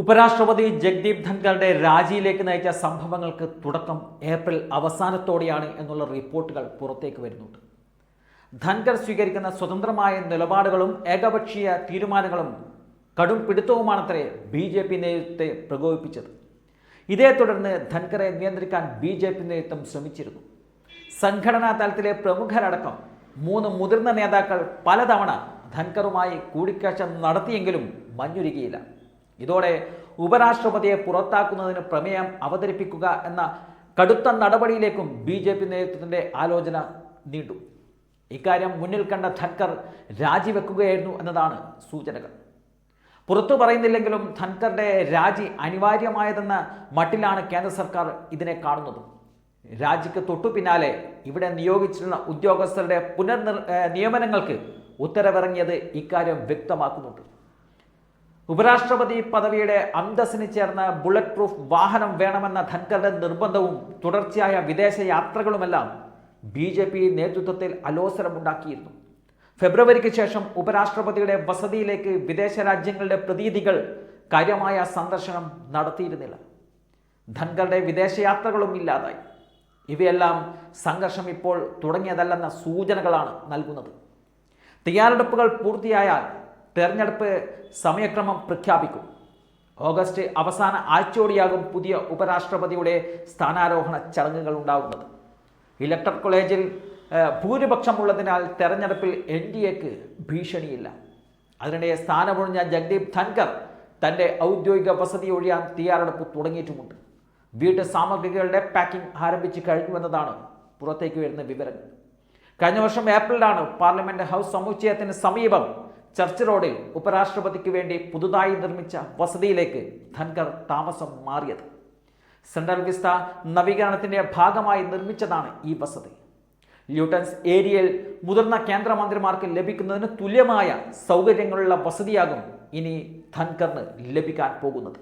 ഉപരാഷ്ട്രപതി ജഗ്ദീപ് ധൻഖറുടെ രാജിയിലേക്ക് നയിച്ച സംഭവങ്ങൾക്ക് തുടക്കം ഏപ്രിൽ അവസാനത്തോടെയാണ് എന്നുള്ള റിപ്പോർട്ടുകൾ പുറത്തേക്ക് വരുന്നുണ്ട്. ധൻഖർ സ്വീകരിക്കുന്ന സ്വതന്ത്രമായ നിലപാടുകളും ഏകപക്ഷീയ തീരുമാനങ്ങളും കടും പിടുത്തവുമാണത്രേ ബി ജെ പി നേതൃത്വത്തെ പ്രകോപിപ്പിച്ചത്. ഇതേ തുടർന്ന് ധൻഖറെ നിയന്ത്രിക്കാൻ ബി ജെ പി നേതൃത്വം ശ്രമിച്ചിരുന്നു. സംഘടനാ തലത്തിലെ പ്രമുഖരടക്കം മൂന്ന് മുതിർന്ന നേതാക്കൾ പലതവണ ധൻഖറുമായി കൂടിക്കാഴ്ച നടത്തിയെങ്കിലും മഞ്ഞുരുകിയില്ല. ഇതോടെ ഉപരാഷ്ട്രപതിയെ പുറത്താക്കുന്നതിന് പ്രമേയം അവതരിപ്പിക്കുക എന്ന കടുത്ത നടപടിയിലേക്കും ബി ജെ പി നേതൃത്വത്തിന്റെ ആലോചന നീണ്ടു. ഇക്കാര്യം മുന്നിൽ കണ്ട ധൻകർ രാജിവെക്കുകയായിരുന്നു എന്നതാണ് സൂചനകൾ. പുറത്തു പറയുന്നില്ലെങ്കിലും ധൻഖറുടെ രാജി അനിവാര്യമായതെന്ന മട്ടിലാണ് കേന്ദ്ര സർക്കാർ ഇതിനെ കാണുന്നത്. രാജിക്ക് തൊട്ടു പിന്നാലെ ഇവിടെ നിയോഗിച്ചിരുന്ന ഉദ്യോഗസ്ഥരുടെ പുനർനിർ നിയമനങ്ങൾക്ക് ഉത്തരവിറങ്ങിയത് ഇക്കാര്യം വ്യക്തമാക്കുന്നുണ്ട്. ഉപരാഷ്ട്രപതി പദവിയുടെ അന്തസ്സിന് ചേർന്ന ബുള്ളറ്റ് പ്രൂഫ് വാഹനം വേണമെന്ന ധൻഖറുടെ നിർബന്ധവും തുടർച്ചയായ വിദേശ യാത്രകളുമെല്ലാം ബി ജെ പി നേതൃത്വത്തിൽ അലോസരമുണ്ടാക്കിയിരുന്നു. ഫെബ്രുവരിക്ക് ശേഷം ഉപരാഷ്ട്രപതിയുടെ വസതിയിലേക്ക് വിദേശ രാജ്യങ്ങളുടെ പ്രതീതികൾ കാര്യമായ സന്ദർശനം നടത്തിയിരുന്നില്ല. ധൻഖറുടെ വിദേശയാത്രകളും ഇല്ലാതായി. ഇവയെല്ലാം സംഘർഷം ഇപ്പോൾ തുടങ്ങിയതല്ലെന്ന സൂചനകളാണ് നൽകുന്നത്. തയ്യാറെടുപ്പുകൾ പൂർത്തിയായാൽ തെരഞ്ഞെടുപ്പ് സമയക്രമം പ്രഖ്യാപിക്കും. ഓഗസ്റ്റ് അവസാന ആഴ്ചയോടെയാകും പുതിയ ഉപരാഷ്ട്രപതിയുടെ സ്ഥാനാരോഹണ ചടങ്ങുകൾ ഉണ്ടാകുന്നത്. ഇലക്ടർ കോളേജിൽ ഭൂരിപക്ഷമുള്ളതിനാൽ തെരഞ്ഞെടുപ്പിൽ എൻ ഡി എക്ക് ഭീഷണിയില്ല. അതിനിടെ സ്ഥാനമൊഴിഞ്ഞ ജഗ്ദീപ് ധൻകർ തന്റെ ഔദ്യോഗിക വസതി ഒഴിയാൻ തയ്യാറെടുപ്പ് തുടങ്ങിയിട്ടുമുണ്ട്. വീട്ടു സാമഗ്രികളുടെ പാക്കിംഗ് ആരംഭിച്ചു കഴിഞ്ഞുവെന്നതാണ് പുറത്തേക്ക് വരുന്ന വിവരങ്ങൾ. കഴിഞ്ഞ വർഷം ഏപ്രിലാണ് പാർലമെന്റ് ഹൗസ് സമുച്ചയത്തിന് സമീപം ചർച്ച് റോഡിൽ ഉപരാഷ്ട്രപതിക്ക് വേണ്ടി പുതുതായി നിർമ്മിച്ച വസതിയിലേക്ക് ധൻകർ താമസം മാറിയത്. സെൻട്രൽ വിസ്ത നവീകരണത്തിന്റെ ഭാഗമായി നിർമ്മിച്ചതാണ് ഈ വസതി. ല്യൂട്ടൻസ് ഏരിയയിൽ മുതിർന്ന കേന്ദ്രമന്ത്രിമാർക്ക് ലഭിക്കുന്നതിന് തുല്യമായ സൗകര്യങ്ങളുള്ള വസതിയാകും ഇനി ധൻകറിന് ലഭിക്കാൻ പോകുന്നത്.